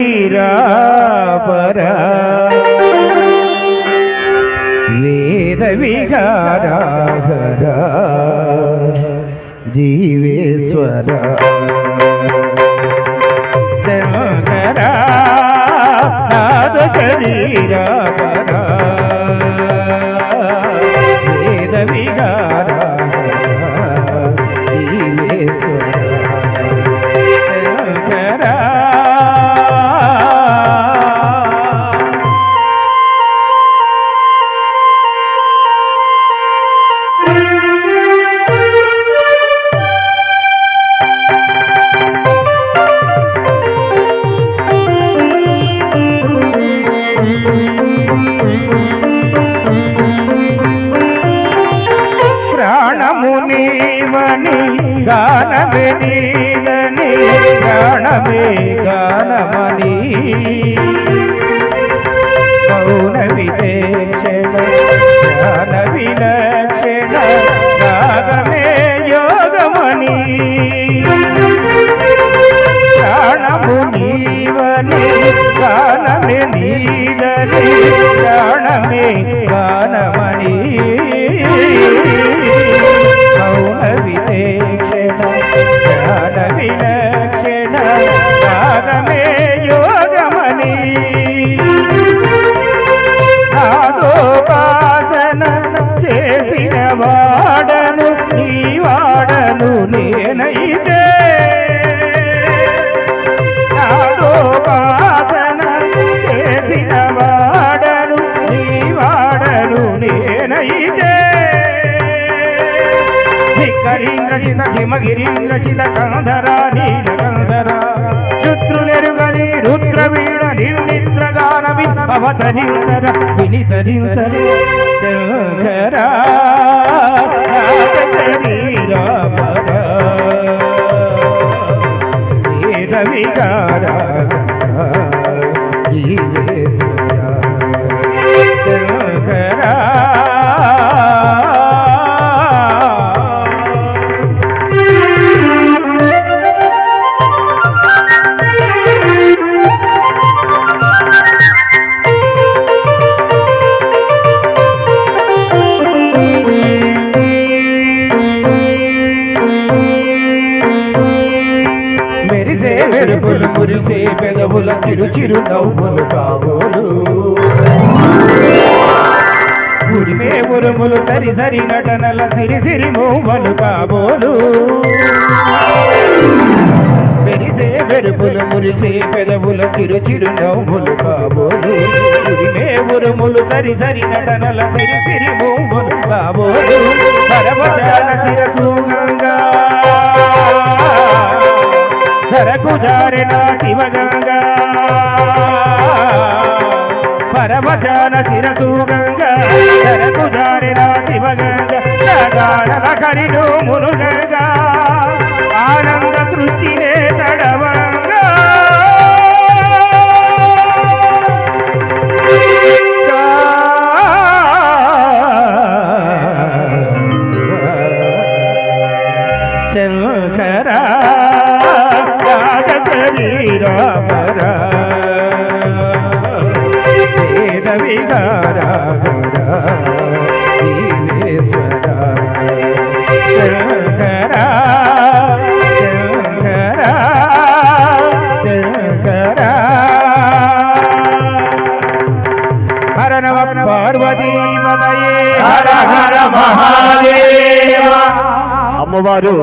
శ్రీరాపరా వేద విహారాహర జీవేశ్వర గానమే నీదని ప్రాణమే గానమని. మౌన విదేశణ జ్ఞాన విలక్షణ రాగమే యోగమని. ప్రాణము నీవని గానమే నీదని ప్రాణమే గానమని. கனவிலே గరీంద్రచిత హిమగిరీంద్రచిత కంధర నీలకంధర శుద్రులెరుగని రుద్రవీణ నిర్నిద్రగానవి అవతరించర వినితరించర శంకర శరీరాపర వేద మెరుపులు పెదవుల చిరు చిరు నవ్వులు కాబోలు. ఉరిమే ఉరుములు సరి సరి నటనల సిరి సిరి మూవలు కాబోలు. మెరిసే మెరుపులు మురిసే పెదవుల చిరు చిరు నవ్వులు కాబోలు. ఉరిమే ఉరుములు సరి సరి నటనల సిరి సిరి మూవలు కాబోలు. పరవచాల జారిన శివగంగా. పరమజాన శిరసు గంగా. జారిన శివగంగా. సగాన కరిను మునుగంగా. ఆనంద తృప్తినే తడవంగా. శంకర. హర హర మహాదేవ అమ్మవారు